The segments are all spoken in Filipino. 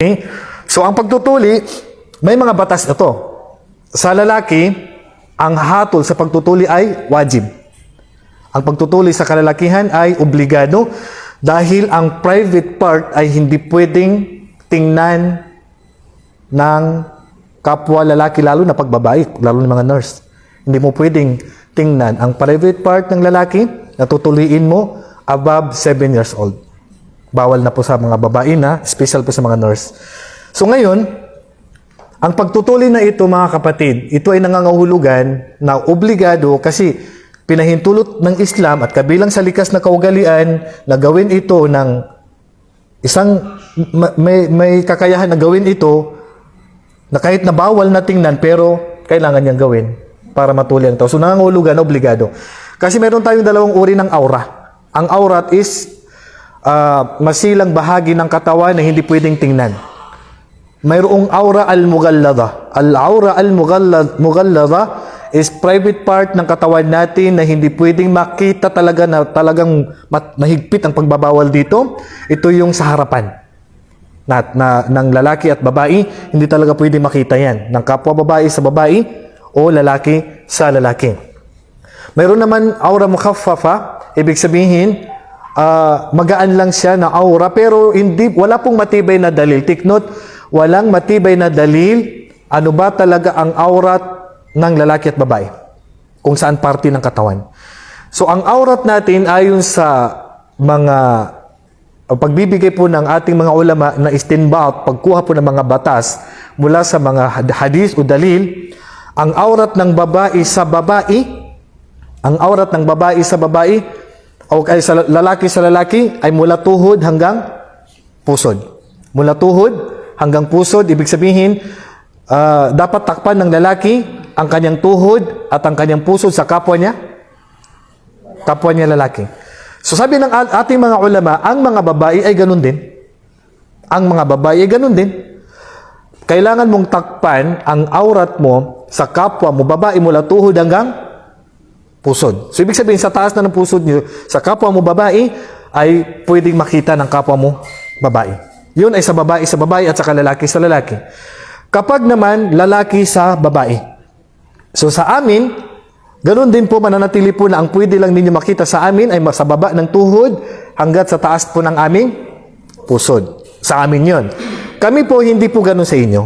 Okay? So ang pagtutuli, may mga batas na to. Sa lalaki, ang hatol sa pagtutuli ay wajib. Ang pagtutuli sa kalalakihan ay obligado dahil ang private part ay hindi pwedeng tingnan ng kapwa lalaki lalo na pagbabae, lalo ng mga nurse. Hindi mo pwedeng tingnan ang private part ng lalaki na tutuliin mo above 7 years old. Bawal na po sa mga babae na, special po sa mga nurse. So ngayon, ang pagtutuli na ito mga kapatid, ito ay nangangahulugan na obligado kasi pinahintulot ng Islam at kabilang sa likas na kaugalian na gawin ito ng isang ma- may, may kakayahan na gawin ito na kahit na bawal na tingnan pero kailangan niyang gawin para matuli ang tao. So nangangahulugan, obligado. Kasi meron tayong dalawang uri ng aura. Ang aurat is ah, masilang bahagi ng katawan na hindi pwedeng tingnan. Mayroong aura al-mughallada. Al-aura al-mughallada is private part ng katawan natin na hindi pwedeng makita talaga na talagang mahigpit ang pagbabawal dito. Ito yung sa harapan na, na, ng lalaki at babae, hindi talaga pwede makita yan. Ng kapwa babae sa babae o lalaki sa lalaki. Mayroon naman aura mukhaffafa, ibig sabihin, ah, magaan lang siya na aura pero hindi wala pong matibay na dalil. Take note, walang matibay na dalil ano ba talaga ang aurat ng lalaki at babae. Kung saan parte ng katawan. So ang aurat natin ayon sa mga pagbibigay po ng ating mga ulama na istinbat, pagkuha po ng mga batas mula sa mga had- hadis o dalil, ang aurat ng babae sa babae, ang aurat ng babae sa babae, o ay sa lalaki sa lalaki, ay mula tuhod hanggang pusod. Mula tuhod hanggang pusod, ibig sabihin, ah, dapat takpan ng lalaki ang kanyang tuhod at ang kanyang pusod sa kapwa niya, kapwa niya lalaki. So sabi ng ating mga ulama, ang mga babae ay ganun din. Ang mga babae ay ganun din. Kailangan mong takpan ang aurat mo sa kapwa mo, babae mula tuhod hanggang pusod. So ibig sabihin, sa taas na ng pusod niyo, sa kapwa mo babae, ay pwedeng makita ng kapwa mo babae. Yun ay sa babae sa babae at sa lalaki sa lalaki. Kapag naman lalaki sa babae. So sa amin, ganun din po mananatili po na ang pwede lang ninyo makita sa amin ay sa baba ng tuhod hanggat sa taas po ng aming pusod. Sa amin yon. Kami po hindi po ganun sa inyo.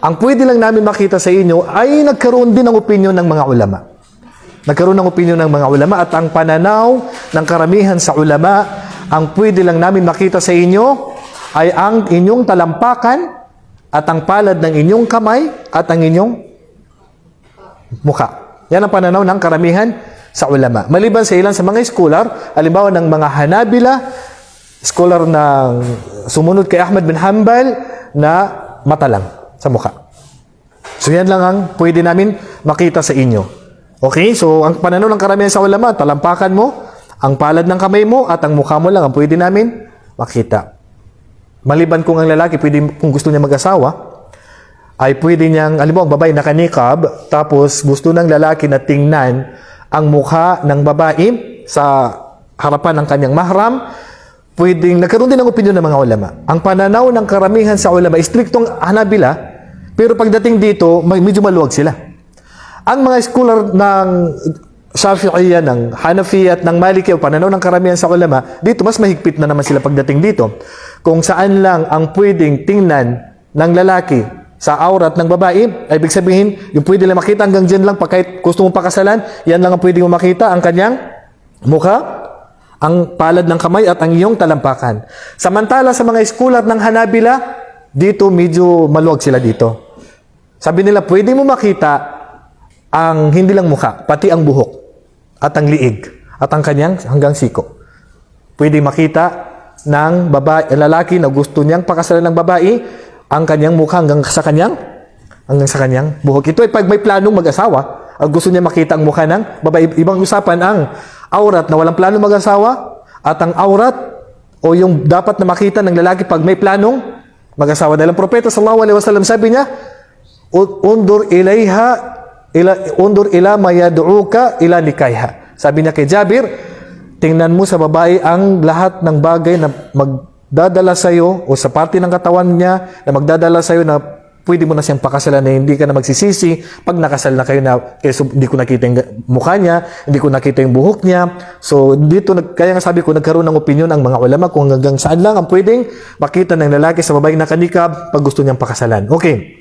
Ang pwede lang namin makita sa inyo ay nagkaroon din ng opinion ng mga ulama. Nagkaroon ng opinion ng mga ulama at ang pananaw ng karamihan sa ulama, ang pwede lang namin makita sa inyo ay ang inyong talampakan at ang palad ng inyong kamay at ang inyong mukha. Yan ang pananaw ng karamihan sa ulama. Maliban sa ilan sa mga scholar, halimbawa ng mga Hanabila, scholar ng sumunod kay Ahmad bin Hanbal na mata lang sa mukha. So yan lang ang pwede namin makita sa inyo. Okay? So ang pananaw ng karamihan sa ulama, talampakan mo, ang palad ng kamay mo at ang mukha mo lang ang pwede namin makita. Maliban kung ang lalaki, pwede, kung gusto niya mag-asawa, ay pwede niyang, alam mo, ang babae nakanikab, tapos gusto ng lalaki na tingnan ang mukha ng babae sa harapan ng kanyang mahram, pwedeng, nagkaroon din ng opinion ng mga ulama. Ang pananaw ng karamihan sa ulama, striktong hanabila, pero pagdating dito, medyo maluwag sila. Ang mga scholar ng Shafi'iyya, ng Hanafi at ng Maliki o pananaw ng karamihan sa ulama, dito mas mahigpit na naman sila pagdating dito. Kung saan lang ang pwedeng tingnan ng lalaki sa aurat ng babae, ay ibig sabihin, yung pwede lang makita hanggang dyan lang, pag kahit gusto mong pakasalan, yan lang ang pwede mo makita, ang kanyang mukha, ang palad ng kamay at ang iyong talampakan. Samantala sa mga scholar ng Hanabila, dito medyo maluwag sila dito. Sabi nila, pwede mo makita ang hindi lang mukha, pati ang buhok at ang liig at ang kanyang hanggang siko. Pwede makita ng babae, lalaki na gusto niyang pakasalan ng babae ang kanyang mukha hanggang sa kanyang hanggang sa kanyang buhok. Ito ay pag may planong mag-asawa, at gusto niya makita ang mukha ng babae. Ibang usapan ang aurat na walang planong mag-asawa at ang aurat o yung dapat na makita ng lalaki pag may planong mag-asawa. Dahil ang propeta sallallahu alaihi wasallam sabi niya, "U- undur ilaiha ila undur ila ma yad'uka ila nikaiha. Sabi niya kay Jabir, tingnan mo sa babae ang lahat ng bagay na mag magdadala sa iyo o sa parte ng katawan niya na magdadala sa iyo na pwede mo na siyang pakasalan na hindi ka na magsisisi pag nakasal na kayo na eh, so, hindi ko nakita yung mukha niya, hindi ko nakita yung buhok niya. So dito, kaya nga sabi ko, nagkaroon ng opinion ang mga ulama kung hanggang saan lang ang pwedeng makita ng lalaki sa babaeng nakanikab pag gusto niyang pakasalan. Okay.